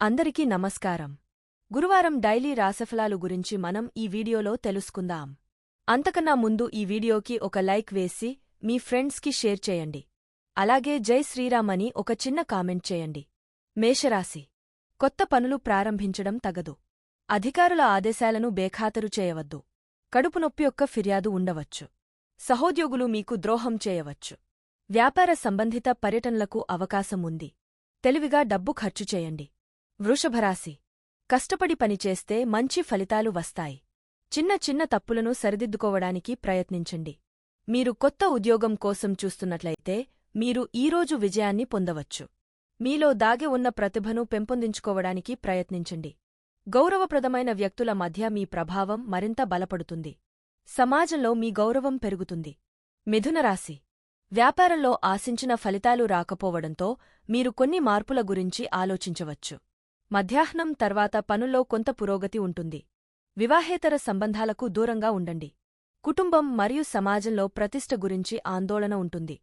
అందరికీ నమస్కారం. గురువారం డైలీ రాశిఫలాలు గురించి మనం ఈ వీడియోలో తెలుసుకుందాం. అంతకన్నా ముందు ఈ వీడియోకి ఒక లైక్ వేసి మీ ఫ్రెండ్స్కి షేర్ చేయండి. అలాగే జై శ్రీరామ్ అని ఒక చిన్న కామెంట్ చేయండి. మేషరాశి. కొత్త పనులు ప్రారంభించడం తగదు. అధికారుల ఆదేశాలను బేఖాతరు చేయవద్దు. కడుపు నొప్పి యొక్క ఫిర్యాదు ఉండవచ్చు. సహోద్యోగులు మీకు ద్రోహం చేయవచ్చు. వ్యాపార సంబంధిత పర్యటనలకు అవకాశం ఉంది. తెలివిగా డబ్బు ఖర్చు చేయండి. వృషభరాశి. కష్టపడి పనిచేస్తే మంచి ఫలితాలు వస్తాయి. చిన్న చిన్న తప్పులను సరిదిద్దుకోవడానికి ప్రయత్నించండి. మీరు కొత్త ఉద్యోగం కోసం చూస్తున్నట్లయితే మీరు ఈరోజు విజయాన్ని పొందవచ్చు. మీలో దాగి ఉన్న ప్రతిభను పెంపొందించుకోవడానికి ప్రయత్నించండి. గౌరవప్రదమైన వ్యక్తుల మధ్య మీ ప్రభావం మరింత బలపడుతుంది. సమాజంలో మీ గౌరవం పెరుగుతుంది. మిథునరాశి వ్యాపారంలో ఆశించిన ఫలితాలు రాకపోవడంతో మీరు కొన్ని మార్పుల గురించి ఆలోచించవచ్చు. మధ్యాహ్నం తర్వాత పనుల్లో కొంత పురోగతి ఉంటుంది. వివాహేతర సంబంధాలకు దూరంగా ఉండండి. కుటుంబం మరియు సమాజంలో ప్రతిష్ట గురించి ఆందోళన ఉంటుంది.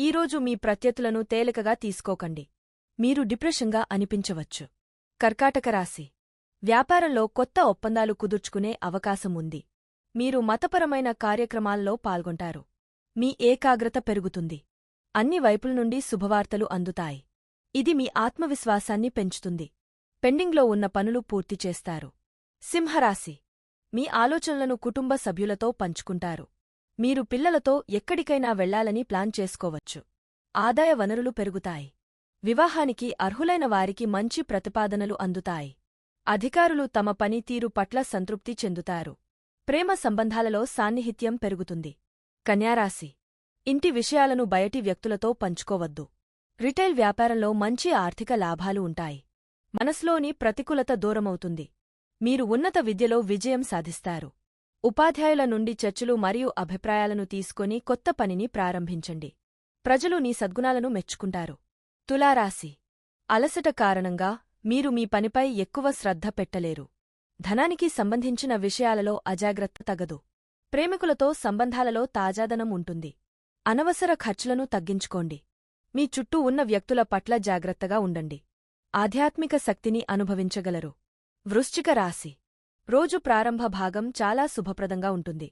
ఈరోజు మీ ప్రత్యతులను తేలికగా తీసుకోకండి. మీరు డిప్రెషన్గా అనిపించవచ్చు. కర్కాటక రాశి. వ్యాపారంలో కొత్త ఒప్పందాలు కుదుర్చుకునే అవకాశం ఉంది. మీరు మతపరమైన కార్యక్రమాల్లో పాల్గొంటారు. మీ ఏకాగ్రత పెరుగుతుంది. అన్ని వైపుల నుండి శుభవార్తలు అందుతాయి. ఇది మీ ఆత్మవిశ్వాసాన్ని పెంచుతుంది. పెండింగ్లో ఉన్న పనులు పూర్తి చేస్తారు. సింహరాశి. మీ ఆలోచనలను కుటుంబ సభ్యులతో పంచుకుంటారు. మీరు పిల్లలతో ఎక్కడికైనా వెళ్ళాలని ప్లాన్ చేసుకోవచ్చు. ఆదాయ వనరులు పెరుగుతాయి. వివాహానికి అర్హులైన వారికి మంచి ప్రతిపాదనలు అందుతాయి. అధికారులు తమ పనితీరు పట్ల సంతృప్తి చెందుతారు. ప్రేమ సంబంధాలలో సాన్నిహిత్యం పెరుగుతుంది. కన్యారాశి. ఇంటి విషయాలను బయటి వ్యక్తులతో పంచుకోవద్దు. రిటైల్ వ్యాపారంలో మంచి ఆర్థిక లాభాలు ఉంటాయి. మనసులోని ప్రతికూలత దూరమవుతుంది. మీరు ఉన్నత విద్యలో విజయం సాధిస్తారు. ఉపాధ్యాయుల నుండి చర్చలు మరియు అభిప్రాయాలను తీసుకొని కొత్త పనిని ప్రారంభించండి. ప్రజలు నీ సద్గుణాలను మెచ్చుకుంటారు. తులారాశి. అలసట కారణంగా మీరు మీ పనిపై ఎక్కువ శ్రద్ధ పెట్టలేరు. ధనానికి సంబంధించిన విషయాలలో అజాగ్రత్త తగదు. ప్రేమికులతో సంబంధాలలో తాజాదనం ఉంటుంది. అనవసర ఖర్చులను తగ్గించుకోండి. మీ చుట్టూ ఉన్న వ్యక్తుల పట్ల జాగ్రత్తగా ఉండండి. ఆధ్యాత్మిక శక్తిని అనుభవించగలరు. వృశ్చిక రాశి. రోజు ప్రారంభ భాగం చాలా శుభప్రదంగా ఉంటుంది.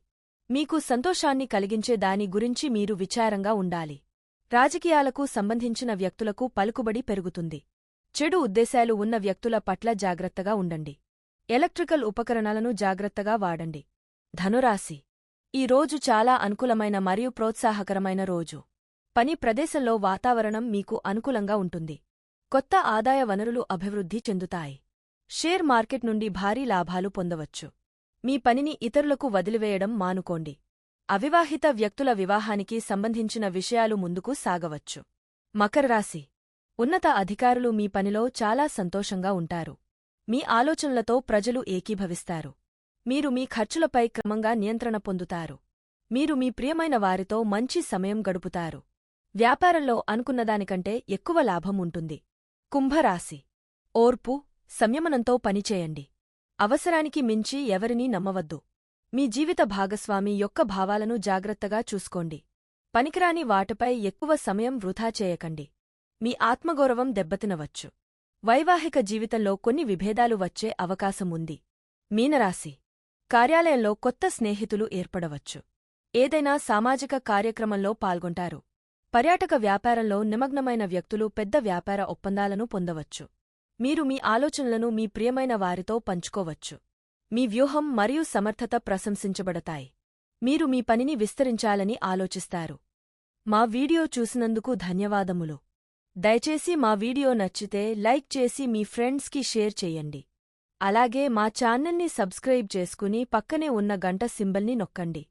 మీకు సంతోషాన్ని కలిగించే దాని గురించి మీరు విచారంగా ఉండాలి. రాజకీయాలకు సంబంధించిన వ్యక్తులకు పలుకుబడి పెరుగుతుంది. చెడు ఉద్దేశాలు ఉన్న వ్యక్తుల పట్ల జాగ్రత్తగా ఉండండి. ఎలక్ట్రికల్ ఉపకరణాలను జాగ్రత్తగా వాడండి. ధనురాశి. ఈ రోజు చాలా అనుకూలమైన మరియు ప్రోత్సాహకరమైన రోజు. పని ప్రదేశంలో వాతావరణం మీకు అనుకూలంగా ఉంటుంది. కొత్త ఆదాయ వనరులు అభివృద్ధి చెందుతాయి. షేర్ మార్కెట్ నుండి భారీ లాభాలు పొందవచ్చు. మీ పనిని ఇతరులకు వదిలివేయడం మానుకోండి. అవివాహిత వ్యక్తుల వివాహానికి సంబంధించిన విషయాలు ముందుకు సాగవచ్చు. మకర రాశి. ఉన్నత అధికారులు మీ పనిలో చాలా సంతోషంగా ఉంటారు. మీ ఆలోచనలతో ప్రజలు ఏకీభవిస్తారు. మీరు మీ ఖర్చులపై క్రమంగా నియంత్రణ పొందుతారు. మీరు మీ ప్రియమైన వారితో మంచి సమయం గడుపుతారు. వ్యాపారంలో అనుకున్నదానికంటే ఎక్కువ లాభం ఉంటుంది. కుంభరాశి. ఓర్పు సంయమనంతో పనిచేయండి. అవసరానికి మించి ఎవరినీ నమ్మవద్దు. మీ జీవిత భాగస్వామి యొక్క భావాలను జాగ్రత్తగా చూసుకోండి. పనికిరాని వాటిపై ఎక్కువ సమయం వృధా చేయకండి. మీ ఆత్మగౌరవం దెబ్బతినవచ్చు. వైవాహిక జీవితంలో కొన్ని విభేదాలు వచ్చే అవకాశం ఉంది మీనరాశి. కార్యాలయంలో కొత్త స్నేహితులు ఏర్పడవచ్చు. ఏదైనా సామాజిక కార్యక్రమంలో పాల్గొంటారు. పర్యాటక వ్యాపారంలో నిమగ్నమైన వ్యక్తులు పెద్ద వ్యాపార ఒప్పందాలను పొందవచ్చు. మీరు మీ ఆలోచనలను మీ ప్రియమైన వారితో పంచుకోవచ్చు. మీ వ్యూహం మరియు సమర్థత ప్రశంసించబడతాయి. మీరు మీ పనిని విస్తరించాలని ఆలోచిస్తారు. మా వీడియో చూసినందుకు ధన్యవాదములు. దయచేసి మా వీడియో నచ్చితే లైక్ చేసి మీ ఫ్రెండ్స్కి షేర్ చేయండి. అలాగే మా ఛానల్ని సబ్స్క్రైబ్ చేసుకుని పక్కనే ఉన్న గంట సింబల్ని నొక్కండి.